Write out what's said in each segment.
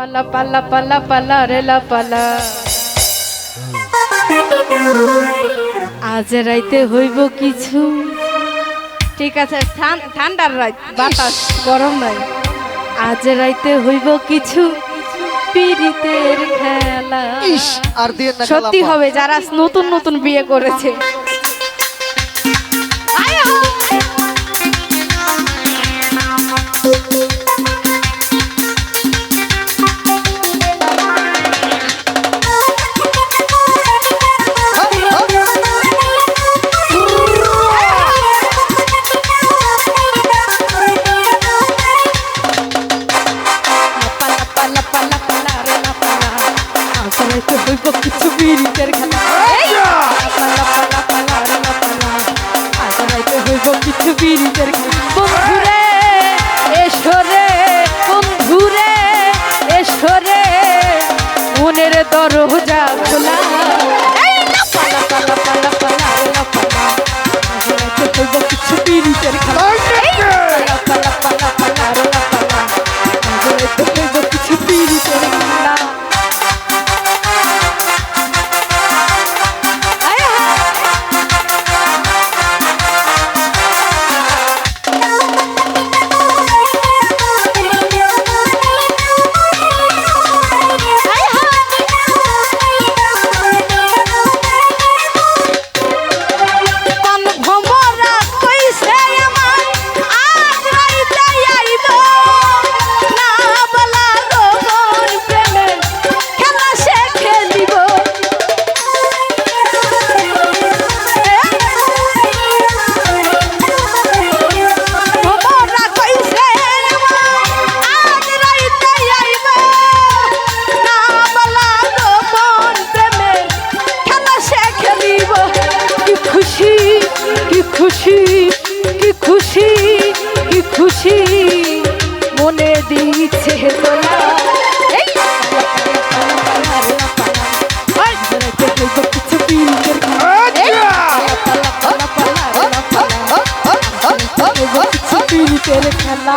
পালা পালা পালা পালা রে লা পালা। আজ রাইতে হইব কিছু। ঠিক আছে ঠান- ঠান্ডার রাত বাতাস গরম নাই। আজ রাইতে হইব কিছু। পিরিতের খেলা। সত্যি হবে যারা নতুন নতুন বিয়ে করেছে। হইব খেলা বন্ধুরে এসরে বন্ধুরে এসরে মনের দরজা দিচ্ছে তোলা এই কিছু পিন্ডের খেলা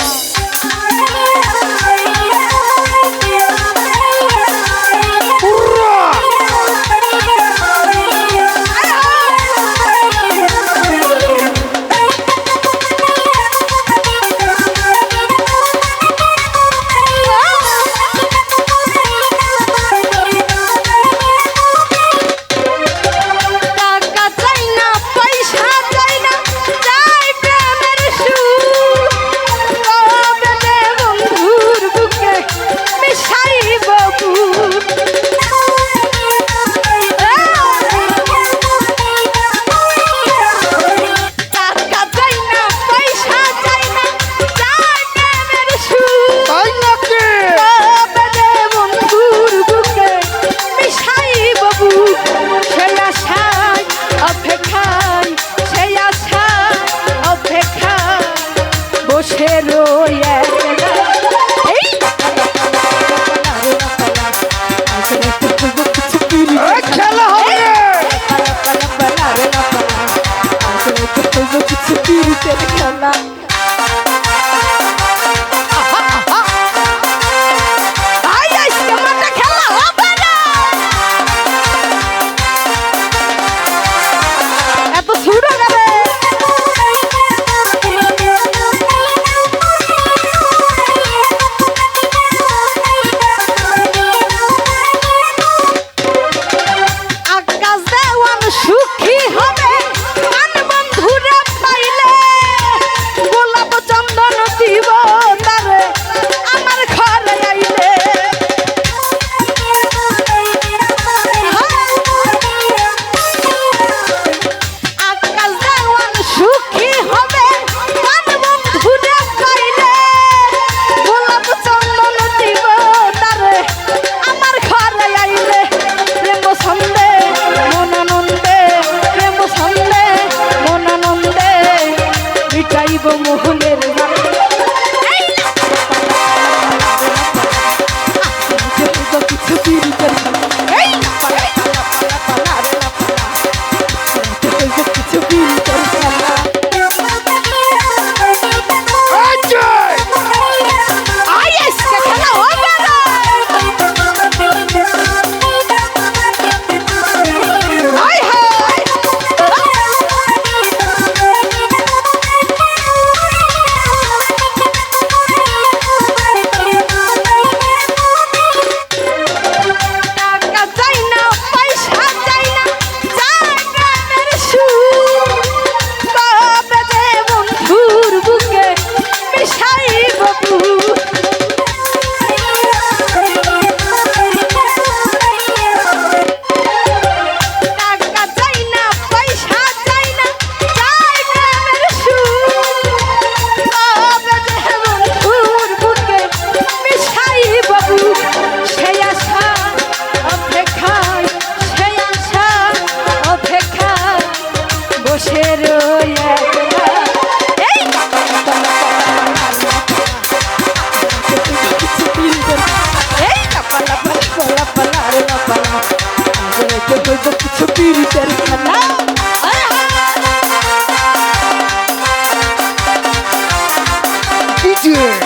year.